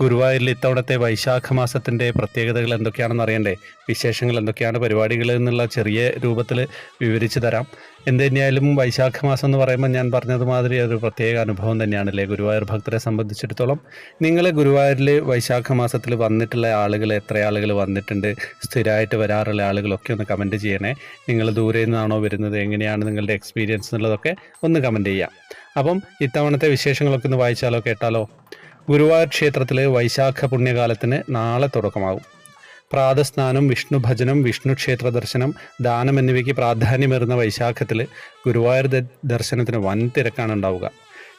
ഗുരുവായൂരിൽ ഇത്തവണത്തെ വൈശാഖ മാസത്തിന്റെ പ്രത്യേകതകൾ എന്തൊക്കെയാണെന്ന് അറിയണ്ടേ? വിശേഷങ്ങൾ എന്തൊക്കെയാണ്? പരിപാടികൾ എന്നുള്ള ചെറിയ രൂപത്തിൽ വിവരിച്ചു തരാം. എന്ത് തന്നെയായാലും വൈശാഖ മാസം എന്ന് പറയുമ്പോൾ ഞാൻ പറഞ്ഞതുമാതിരി അതൊരു പ്രത്യേക അനുഭവം തന്നെയാണല്ലേ? ഗുരുവായൂർ ഭക്തരെ സംബന്ധിച്ചിടത്തോളം നിങ്ങൾ ഗുരുവായൂരിൽ വൈശാഖ മാസത്തിൽ വന്നിട്ടുള്ള ആളുകൾ എത്ര ആളുകൾ വന്നിട്ടുണ്ട്? സ്ഥിരമായിട്ട് വരാറുള്ള ആളുകളൊക്കെ ഒന്ന് കമന്റ് ചെയ്യണേ. നിങ്ങൾ ദൂരെ നിന്നാണോ വരുന്നത്? എങ്ങനെയാണ് നിങ്ങളുടെ എക്സ്പീരിയൻസ് എന്നുള്ളതൊക്കെ ഒന്ന് കമന്റ് ചെയ്യാം. അപ്പം ഇത്തവണത്തെ വിശേഷങ്ങളൊക്കെ ഒന്ന് വായിച്ചാലോ കേട്ടാലോ? ഗുരുവായൂർ ക്ഷേത്രത്തിലെ വൈശാഖ പുണ്യകാലത്തിന് നാളെ തുടക്കമാകും. പ്രാതസ്നാനം വിഷ്ണു ഭജനം വിഷ്ണു ക്ഷേത്ര ദർശനം ദാനം എന്നിവയ്ക്ക് പ്രാധാന്യമേറുന്ന വൈശാഖത്തിൽ ഗുരുവായൂർ ദർശനത്തിന് വൻ തിരക്കാണ് ഉണ്ടാവുക.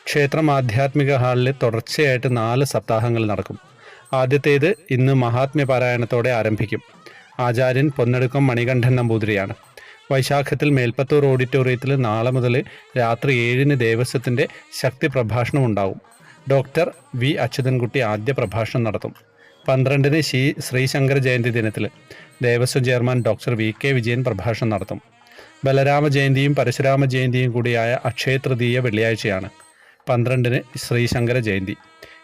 ക്ഷേത്രം ആധ്യാത്മിക ഹാളിൽ തുടർച്ചയായിട്ട് നാല് സപ്താഹങ്ങൾ നടക്കും. ആദ്യത്തേത് ഇന്ന് മഹാത്മ്യ പാരായണത്തോടെ ആരംഭിക്കും. ആചാര്യൻ പൊന്നെടുക്കം മണികണ്ഠൻ നമ്പൂതിരിയാണ്. വൈശാഖത്തിൽ മേൽപ്പത്തൂർ ഓഡിറ്റോറിയത്തിൽ നാളെ മുതൽ രാത്രി ഏഴിന് ദേവസ്വത്തിന്റെ ശക്തി പ്രഭാഷണം ഉണ്ടാവും ഡോക്ടർ വി അച്യുതൻകുട്ടി ആദ്യ പ്രഭാഷണം നടത്തും. പന്ത്രണ്ടിന് ശ്രീ ശ്രീശങ്കര ജയന്തി ദിനത്തിൽ Devaswom chairman doctor V K Vijayan പ്രഭാഷണം നടത്തും. ബലരാമ ജയന്തിയും പരശുരാമ ജയന്തിയും കൂടിയായ അക്ഷയ തൃതീയ വെള്ളിയാഴ്ചയാണ് പന്ത്രണ്ടിന് ശ്രീശങ്കര ജയന്തി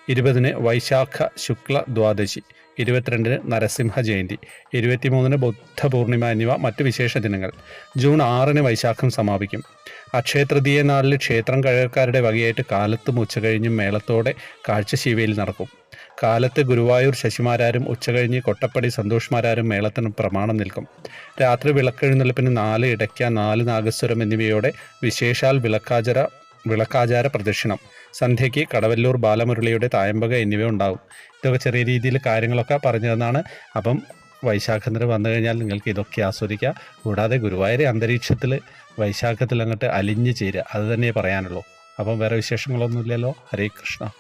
ഇരുപതിന് വൈശാഖ ശുക്ല ദ്വാദശി ഇരുപത്തിരണ്ടിന് നരസിംഹ ജയന്തി ഇരുപത്തിമൂന്നിന് ബുദ്ധ പൂർണിമ എന്നിവ മറ്റ് വിശേഷ ദിനങ്ങൾ. ജൂൺ ആറിന് വൈശാഖം സമാപിക്കും. അക്ഷയ തൃതീയ നാളിൽ ക്ഷേത്രം കഴകക്കാരുടെ വകയായിട്ട് കാലത്തും ഉച്ചകഴിഞ്ഞും മേളത്തോടെ കാഴ്ചശീവയിൽ നടക്കും. കാലത്ത് ഗുരുവായൂർ ശശിമാരാരും ഉച്ചകഴിഞ്ഞ് കൊട്ടപ്പടി സന്തോഷ്മാരാരും മേളത്തിന് പ്രമാണം നിൽക്കും. രാത്രി വിളക്കെഴുന്നള്ളിപ്പിന് നാല് ഇടയ്ക്ക നാല് നാഗസ്വരം എന്നിവയോടെ വിശേഷാൽ വിളക്കാചര വിളക്കാചാര പ്രദക്ഷിണം. സന്ധ്യയ്ക്ക് കടവല്ലൂർ ബാലമുരളിയുടെ തായമ്പക എന്നിവ ഉണ്ടാകും ഇതൊക്കെ ചെറിയ രീതിയിൽ കാര്യങ്ങളൊക്കെ പറഞ്ഞു തന്നാണ് അപ്പം വൈശാഖത്തിന് വന്നു കഴിഞ്ഞാൽ നിങ്ങൾക്ക് ഇതൊക്കെ ആസ്വദിക്കാം. കൂടാതെ ഗുരുവായൂർ അന്തരീക്ഷത്തിൽ വൈശാഖത്തിൽ അങ്ങോട്ട് അലിഞ്ഞു ചേരുക. അത് തന്നെ പറയാനുള്ളൂ. അപ്പം വേറെ വിശേഷങ്ങളൊന്നുമില്ലല്ലോ. ഹരേ കൃഷ്ണ.